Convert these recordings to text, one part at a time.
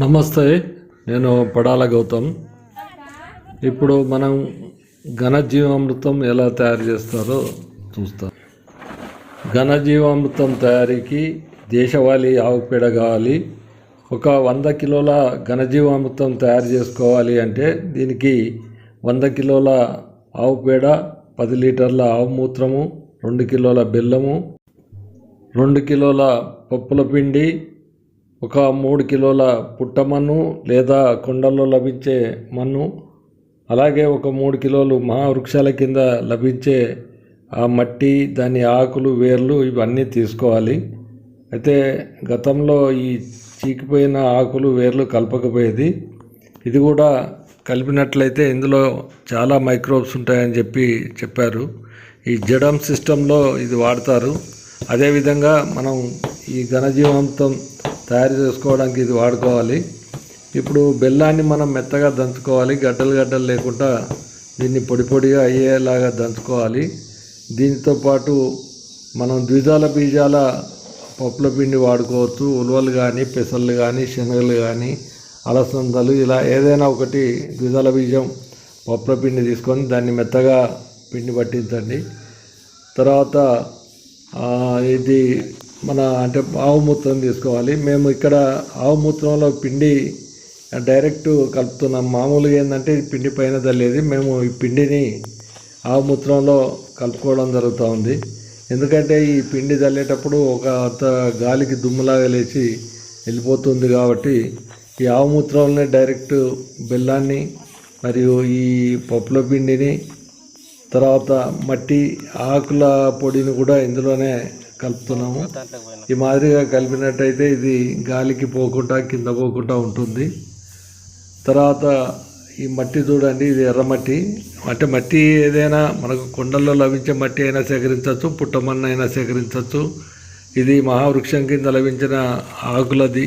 నమస్తే నేను పడాల గౌతమ్. ఇప్పుడు మనం ఘనజీవామృతం ఎలా తయారు చేస్తారో చూస్తాం. ఘనజీవామృతం తయారీకి దేశవాళీ ఆవు పేడ కావాలి. ఒక వంద కిలోల ఘనజీవామృతం తయారు చేసుకోవాలి అంటే దీనికి వంద కిలోల ఆవు పేడ పది లీటర్ల ఆవు మూత్రము రెండు కిలోల బెల్లము రెండు కిలోల పప్పుల పిండి ఒక మూడు కిలోల పుట్టమన్ను లేదా కొండల్లో లభించే మన్ను అలాగే ఒక మూడు కిలోలు మహావృక్షాల కింద లభించే ఆ మట్టి దాని ఆకులు వేర్లు ఇవన్నీ తీసుకోవాలి. అయితే గతంలో ఈ చీకిపోయిన ఆకులు వేర్లు కలపకపోయేది. ఇది కూడా కలిపినట్లయితే ఇందులో చాలా మైక్రోబ్స్ ఉంటాయని చెప్పి చెప్పారు. ఈ జడమ్ సిస్టంలో ఇది వాడతారు. అదేవిధంగా మనం ఈ ఘనజీవాంతం తయారు చేసుకోవడానికి ఇది వాడుకోవాలి. ఇప్పుడు బెల్లాన్ని మనం మెత్తగా దంచుకోవాలి. గడ్డలు గడ్డలు లేకుండా దీన్ని పొడి పొడిగా అయ్యేలాగా దంచుకోవాలి. దీంతో పాటు మనం ద్విజాల బీజాల పప్పుల పిండి వాడుకోవచ్చు. ఉలవలు కానీ పెసలు కానీ శనగలు కానీ అలసందలు ఇలా ఏదైనా ఒకటి ద్విజాల బీజం పప్పుల పిండి తీసుకొని దాన్ని మెత్తగా పిండి పట్టించండి. తర్వాత ఇది మన అంటే ఆవు మూత్రం తీసుకోవాలి. మేము ఇక్కడ ఆవు మూత్రంలో పిండి డైరెక్ట్ కలుపుతున్నాం. మామూలుగా ఏంటంటే పిండి పైన తల్లేది మేము ఈ పిండిని ఆవు మూత్రంలో కలుపుకోవడం జరుగుతూ ఉంది. ఎందుకంటే ఈ పిండి చల్లేటప్పుడు ఒక గాలికి దుమ్ములాగా లేచి వెళ్ళిపోతుంది కాబట్టి ఈ ఆవు మూత్రంలోనే డైరెక్ట్ బెల్లాన్ని మరియు ఈ పప్పుల పిండిని తర్వాత మట్టి ఆకుల పొడిని కూడా ఇందులోనే కలుపుతున్నాము. ఈ మాదిరిగా కలిపినట్టయితే ఇది గాలికి పోకుండా కింద పోకుండా ఉంటుంది. తర్వాత ఈ మట్టి చూడండి ఇది ఎర్రమట్టి అంటే మట్టి ఏదైనా మనకు కొండల్లో లభించే మట్టి అయినా సేకరించవచ్చు పుట్టమన్న అయినా సేకరించవచ్చు. ఇది మహావృక్షం కింద లభించిన ఆకులది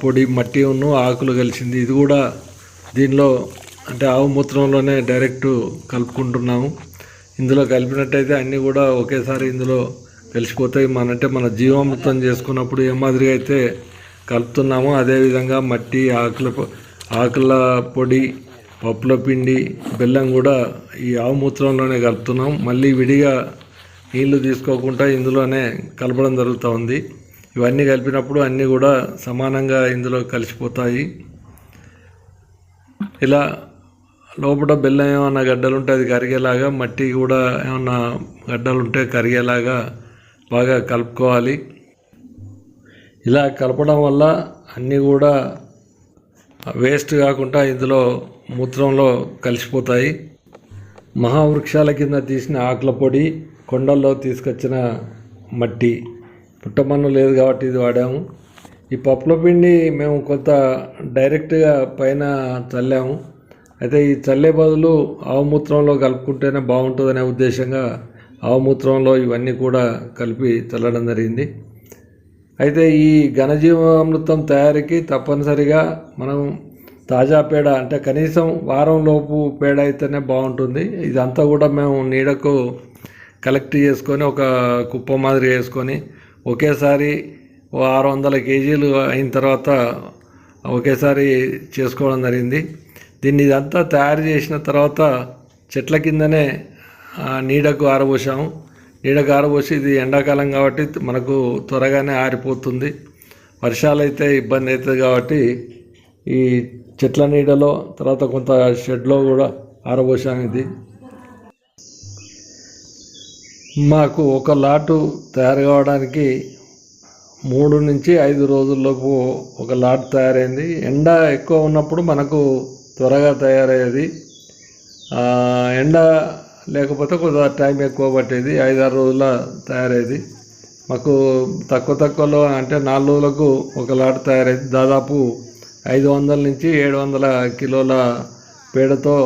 పొడి మట్టి ఉన్ను ఆకులు కలిసింది. ఇది కూడా దీనిలో అంటే ఆవు మూత్రంలోనే డైరెక్ట్ కలుపుకుంటున్నాము. ఇందులో కలిపినట్టయితే అన్నీ కూడా ఒకేసారి ఇందులో కలిసిపోతాయి మన అంటే మన జీవామృతం చేసుకున్నప్పుడు ఏ మాదిరిగా అయితే కలుపుతున్నామో అదేవిధంగా మట్టి ఆకుల ఆకుల పొడి పప్పుల పిండి బెల్లం కూడా ఈ ఆవు మూత్రంలోనే కలుపుతున్నాం. మళ్ళీ విడిగా నీళ్ళు తీసుకోకుండా ఇందులోనే కలపడం జరుగుతూ ఉంది. ఇవన్నీ కలిపినప్పుడు అన్నీ కూడా సమానంగా ఇందులో కలిసిపోతాయి. ఇలా లోపల బెల్లం ఏమైనా గడ్డలు ఉంటే అది కరిగేలాగా మట్టి కూడా ఏమన్నా గడ్డలు ఉంటే కరిగేలాగా బాగా కలుపుకోవాలి. ఇలా కలపడం వల్ల అన్నీ కూడా వేస్ట్ కాకుండా ఇందులో మూత్రంలో కలిసిపోతాయి. మహావృక్షాల కింద తీసిన ఆకుల పొడి కొండల్లో తీసుకొచ్చిన మట్టి. పుట్టమన్ను లేదు కాబట్టి ఇది వాడాము. ఈ పప్పుల పిండి మేము కొంత డైరెక్ట్గా పైన చల్లాము. అయితే ఈ చల్లే బదులు ఆవు మూత్రంలో కలుపుకుంటేనే బాగుంటుందనే ఉద్దేశంగా ఆవు మూత్రంలో ఇవన్నీ కూడా కలిపి చల్లడం జరిగింది. అయితే ఈ ఘనజీవామృతం తయారీకి తప్పనిసరిగా మనం తాజా పేడ అంటే కనీసం వారం లోపు పేడ అయితేనే బాగుంటుంది. ఇదంతా కూడా మేము నీడకు కలెక్ట్ చేసుకొని ఒక కుప్ప మాదిరి వేసుకొని ఒకేసారి ఆరు వందల కేజీలు అయిన తర్వాత ఒకేసారి చేసుకోవడం జరిగింది. దీన్ని ఇదంతా తయారు చేసిన తర్వాత చెట్ల కిందనే నీడకు ఆరబోసాము. నీడకు ఆరబోసి ఇది ఎండాకాలం కాబట్టి మనకు త్వరగానే ఆరిపోతుంది. వర్షాలు అయితే ఇబ్బంది అవుతుంది కాబట్టి ఈ చెట్ల నీడలో తర్వాత కొంత షెడ్లో కూడా ఆరబోసాము ఇది. మాకు ఒక లాటు తయారు కావడానికి మూడు నుంచి ఐదు రోజుల్లోపు ఒక లాట్ తయారైంది. ఎండ ఎక్కువ ఉన్నప్పుడు మనకు త్వరగా తయారయ్యేది. ఎండ లేకపోతే కొంత టైం ఎక్కువ పట్టేది. ఐదారు రోజుల తయారయ్యేది మాకు తక్కువ తక్కువలో అంటే నాలుగు రోజులకు ఒక లాట్ తయారైంది. దాదాపు ఐదు వందల నుంచి ఏడు వందల కిలోల పేడతో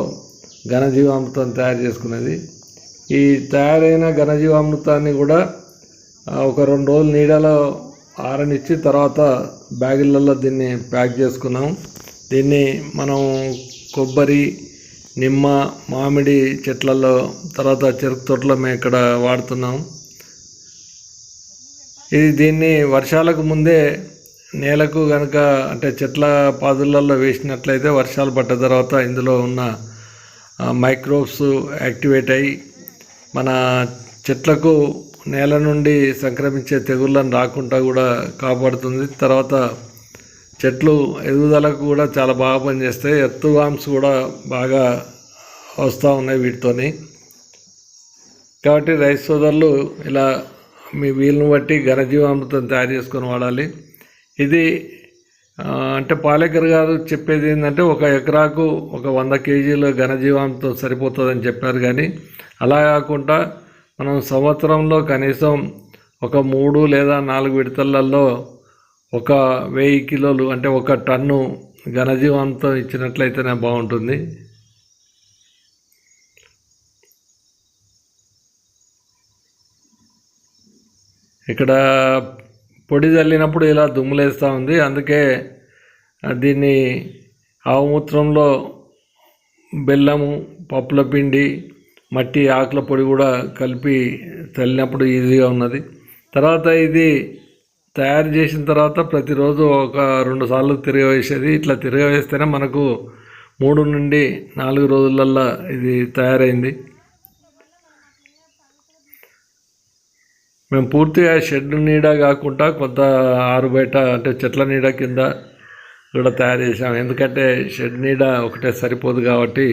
ఘనజీవామృతం తయారు చేసుకునేది ఈ తయారైన ఘనజీవామృతాన్ని కూడా ఒక రెండు రోజులు నీడలో ఆరనిచ్చి తర్వాత బ్యాగులలో దీన్ని ప్యాక్ చేసుకున్నాం. దీన్ని మనం కొబ్బరి నిమ్మ మామిడి చెట్లలో తర్వాత చెరుకు తోటలో మేము ఇక్కడ వాడుతున్నాం. ఇది దీన్ని వర్షాలకు ముందే నేలకు కనుక అంటే చెట్ల పాదులలో వేసినట్లయితే వర్షాలు పడ్డ తర్వాత ఇందులో ఉన్న మైక్రోబ్స్ యాక్టివేట్ అయ్యి మన చెట్లకు నేల నుండి సంక్రమించే తెగుళ్ళను రాకుండా కూడా కాపాడుతుంది. తర్వాత చెట్లు ఎదుగుదలకు కూడా చాలా బాగా పనిచేస్తాయి. ఎత్తు వామ్స్ కూడా బాగా వస్తూ ఉన్నాయి వీటితోని. కాబట్టి రైతు సోదరులు ఇలా మీ వీలును బట్టి ఘనజీవామృతం తయారు చేసుకొని వాడాలి. ఇది అంటే పాలేకర్ గారు చెప్పేది ఏంటంటే ఒక ఎకరాకు ఒక వంద కేజీల ఘనజీవామృతం సరిపోతుందని చెప్పారు కానీ అలా కాకుండా మనం సంవత్సరంలో కనీసం ఒక మూడు లేదా నాలుగు విడతలలో ఒక వెయ్యి కిలోలు అంటే ఒక టన్ను ఘనజీవామృతం ఇచ్చినట్లయితేనే బాగుంటుంది. ఇక్కడ పొడి చల్లినప్పుడు ఇలా దుమ్ములేస్తూ ఉంది. అందుకే దీన్ని ఆవుమూత్రంలో బెల్లము పప్పుల పిండి మట్టి ఆకుల పొడి కూడా కలిపి చల్లినప్పుడు ఈజీగా ఉన్నది. తర్వాత ఇది తయారు చేసిన తర్వాత ప్రతిరోజు ఒక రెండు సార్లు తిరగవేసేది. ఇట్లా తిరగవేస్తేనే మనకు మూడు నుండి నాలుగు రోజులల్లో ఇది తయారైంది. మేము పూర్తిగా షెడ్ నీడ కాకుండా కొంత ఆరు బయట అంటే చెట్ల నీడ కింద కూడా తయారు చేసాం ఎందుకంటే షెడ్ నీడ ఒకటే సరిపోదు కాబట్టి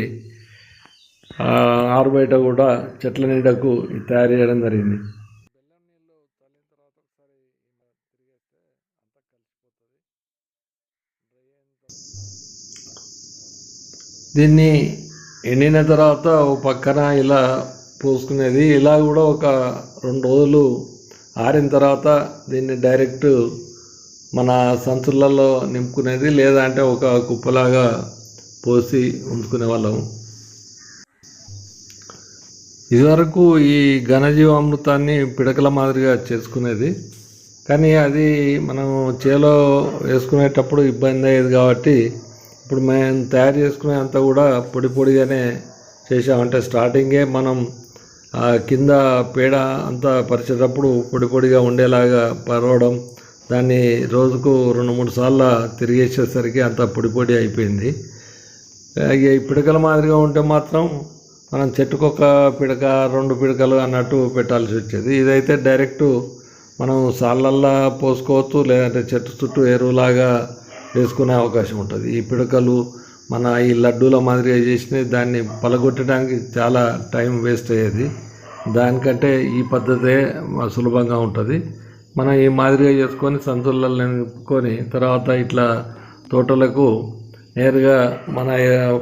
ఆరు బయట కూడా చెట్ల నీడకు తయారు చేయడం జరిగింది. దీన్ని ఎండిన తర్వాత ఓ పక్కన ఇలా పోసుకునేది. ఇలా కూడా ఒక రెండు రోజులు ఆరిన తర్వాత దీన్ని డైరెక్ట్ మన సంచులలో నింపుకునేది లేదా అంటే ఒక కుప్పలాగా పోసి ఉంచుకునే వాళ్ళం ఇదివరకు ఈ ఘనజీవామృతాన్ని పిడకల మాదిరిగా చేసుకునేది. కానీ అది మనం చేలో వేసుకునేటప్పుడు ఇబ్బంది అయ్యేది కాబట్టి ఇప్పుడు మేము తయారు చేసుకునే అంతా కూడా పొడి పొడిగానే చేసామంటే స్టార్టింగే మనం ఆ కింద పేడ అంతా పరిచేటప్పుడు పొడి పొడిగా ఉండేలాగా పరవడం దాన్ని రోజుకు రెండు మూడు సార్లు తిరిగేసేసరికి అంత పొడి పొడి అయిపోయింది. ఈ పిడకల మాదిరిగా ఉంటే మాత్రం మనం చెట్టుకొక పిడక రెండు పిడకలు అన్నట్టు పెట్టాల్సి వచ్చేది. ఇదైతే డైరెక్ట్ మనం సాళ్ళల్లా పోసుకోవచ్చు లేదంటే చెట్టు చుట్టూ ఎరువులాగా వేసుకునే అవకాశం ఉంటుంది. ఈ పిడకలు మన ఈ లడ్డూల మాదిరిగా చేసినవి దాన్ని పలగొట్టడానికి చాలా టైం వేస్ట్ అయ్యేది. దానికంటే ఈ పద్ధతే సులభంగా ఉంటుంది. మనం ఈ మాదిరిగా చేసుకొని సంచులలో నింపుకొని తర్వాత ఇట్లా తోటలకు నేరుగా మన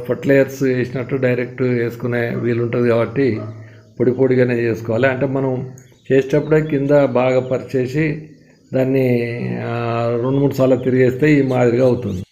ఫర్టిలైజర్స్ వేసినట్టు డైరెక్ట్ వేసుకునే వీలుంటుంది కాబట్టి పొడి పొడిగానే చేసుకోవాలి. అంటే మనం చేసేటప్పుడే కింద బాగా పరిచేసి దాన్ని రెండు మూడు సార్లు తిరిగేస్తే ఈ మాదిరిగా అవుతుంది.